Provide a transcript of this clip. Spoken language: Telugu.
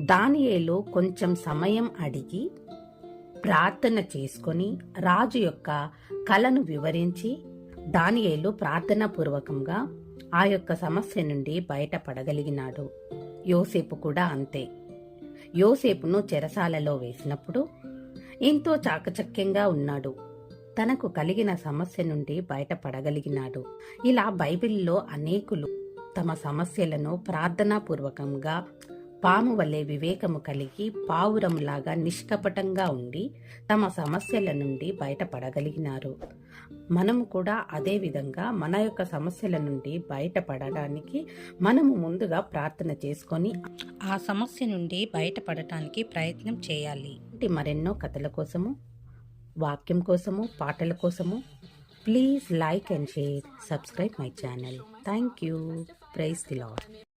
దానియేలు కొంచెం సమయం అడిగి ప్రార్థన చేసుకొని రాజు యొక్క కలను వివరించి దానియేలు ప్రార్థన పూర్వకంగా ఆ యొక్క సమస్య నుండి బయటపడగలిగినాడు. యోసేపు కూడా అంతే. యోసేపును చెరసాలలో వేసినప్పుడు ఎంతో చాకచక్యంగా ఉన్నాడు. తనకు కలిగిన సమస్య నుండి బయటపడగలిగినాడు. ఇలా బైబిల్లో అనేకులు తమ సమస్యలను ప్రార్థనాపూర్వకంగా పాము వలె వివేకము కలిగి పావురంలాగా నిష్కపటంగా ఉండి తమ సమస్యల నుండి బయటపడగలిగినారు. మనము కూడా అదే విధంగా మన యొక్క సమస్యల నుండి బయటపడడానికి మనము ముందుగా ప్రార్థన చేసుకొని ఆ సమస్య నుండి బయటపడటానికి ప్రయత్నం చేయాలి. మరెన్నో కథల కోసము వాక్యం కోసము పాటల కోసము please like and share subscribe my channel. Thank you. Praise the Lord